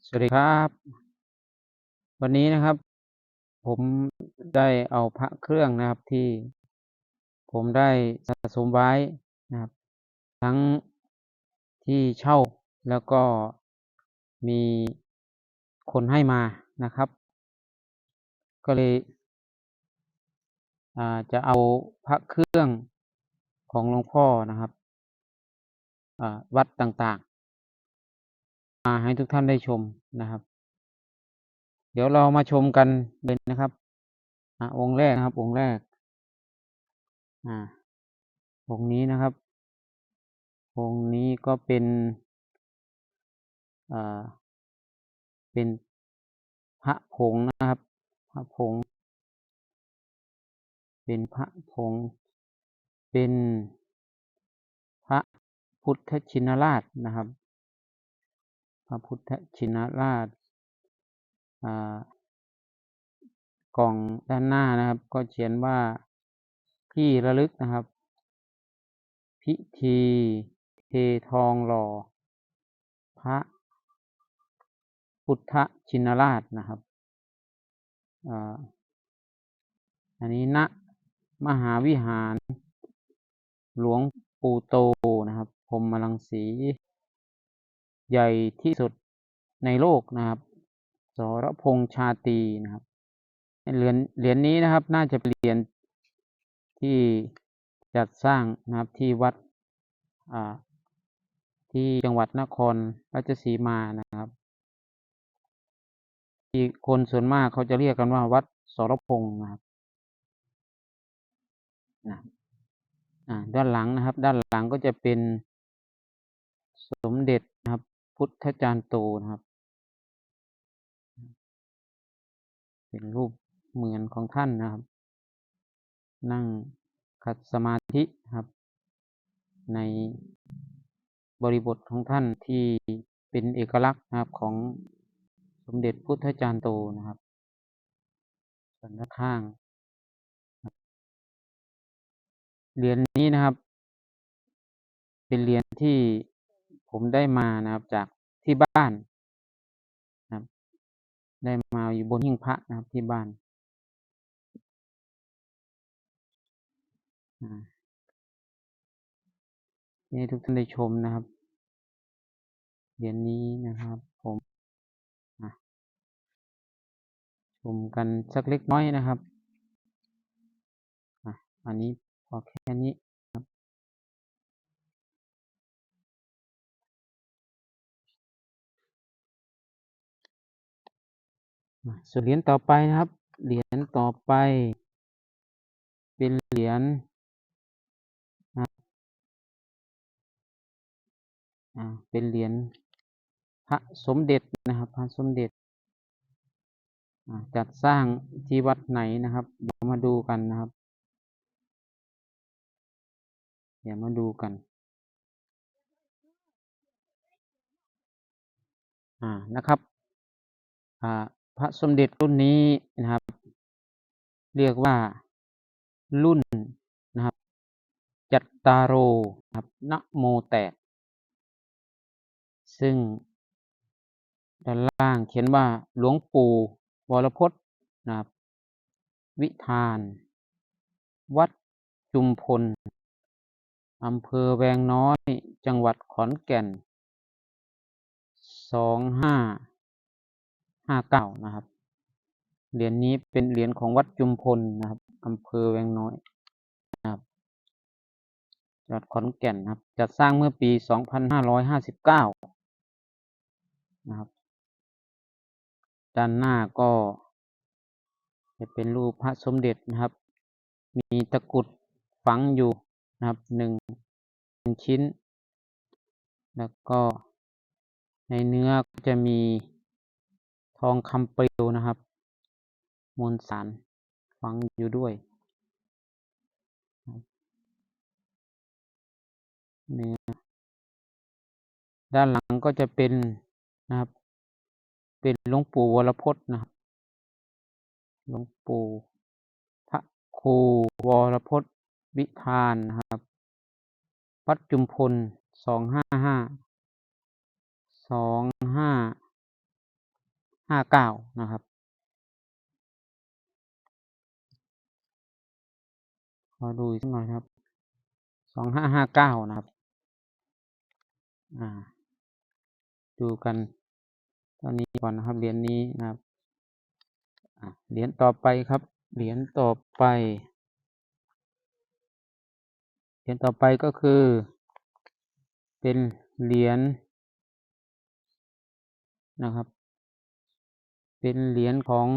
สวัสดีครับ วันนี้นะครับ ผมได้เอาพระเครื่องนะครับที่ผมได้สะสมไว้นะครับ ทั้งที่เช่าแล้วก็มีคนให้มานะครับ ก็เลยจะเอาพระเครื่องของหลวงพ่อนะครับวัดต่าง มาให้ทุกท่านได้ชมนะครับ เดี๋ยวเรามาชมกันเลยนะครับอ่าองค์แรกนะครับ องค์แรกอ่าองค์นี้นะครับ องค์นี้ก็เป็นอ่าเป็นพระผงนะครับ พระผง เป็นพระผง เป็นพระพุทธชินราชนะครับ ระพุทธชินราชกล่องด้านหน้านะครับ ก็เขียนว่าที่ระลึกนะครับ พิธีเททองหล่อ พระพุทธชินราชนะครับอันนี้ณมหาวิหาร หลวงปู่โตนะครับพรหมรังสี ใหญ่ที่สุดในโลกนะครับสรพงษ์ชาตีนะครับเหรียญเหรียญนี้นะครับ น่าจะเป็นเหรียญที่จัดสร้างนะครับที่วัดที่จังหวัดนครราชสีมานะครับ ที่คนส่วนมากเขาจะเรียกกันว่าวัดสรพงษ์นะครับนะด้านหลังนะครับ ด้านหลังก็จะเป็นสมเด็จนะครับ พุทธจารย์โตนะครับ เป็นรูปเหมือนของท่านนะครับ นั่งขัดสมาธิครับ ในบริบทของท่านที่เป็นเอกลักษณ์นะครับของสมเด็จพุทธจารย์โตนะครับส่วนด้านข้าง เหรียญนี้นะครับ เป็นเหรียญที่ ผมได้มานะครับจากที่บ้านนะครับ ได้มาอยู่บนหิ้งพระนะครับที่บ้านอ่าให้ทุกท่านได้ชมนะครับเหรียญนี้นะครับ ผมชมกันสักเล็กน้อยนะครับอันนี้พอแค่นี้ ส่วนเหรียญต่อไปนะครับ เหรียญต่อไป เป็นเหรียญเป็นเหรียญพระสมเด็จนะครับ พระสมเด็จจัดสร้างที่วัดไหนนะครับ เดี๋ยวมาดูกันนะครับ เดี๋ยวมาดูกันอ่านะครับอ่า พระสมเด็จรุ่นนี้นะครับ เรียกว่ารุ่นนะครับ จัตตารโรนะครับนะโมแตก ซึ่งด้านล่างเขียนว่าหลวงปู่วรพจน์นะครับ วิธาน วัดจุมพลอำเภอแวงน้อย จังหวัดขอนแก่นสองห้า ห้าเก้านะครับ เหรียญนี้เป็นเหรียญของวัดจุมพลนะครับอำเภอแวงน้อยนะครับจังหวัดขอนแก่นนะครับ จัดสร้างเมื่อปีสองพันห้าร้อยห้าสิบเก้านะครับ ด้านหน้าก็ จะเป็นรูปพระสมเด็จนะครับ มีตะกุดฝังอยู่นะครับหนึ่งหนึ่งชิ้น แล้วก็ในเนื้อก็จะมี ทองคำเปลวนะครับ มวลสารฝังอยู่ด้วย เนื้อ ด้านหลังก็จะเป็นนะครับ เป็นหลวงปู่วรพจน์นะครับหลวงปู่พระครูวรพจน์วิธานนะครับวัดจุมพลสองห้าห้าสองห้า ห้าเก้านะครับ ขอดูอีกสักหน่อยครับสองห้าห้าเก้านะครับ อ่า ดูกันตอนนี้ก่อนนะครับ เหรียญนี้นะครับเหรียญต่อไปครับ เหรียญต่อไป เหรียญต่อไปก็คือ เป็นเหรียญนะครับ เป็นเหรียญของ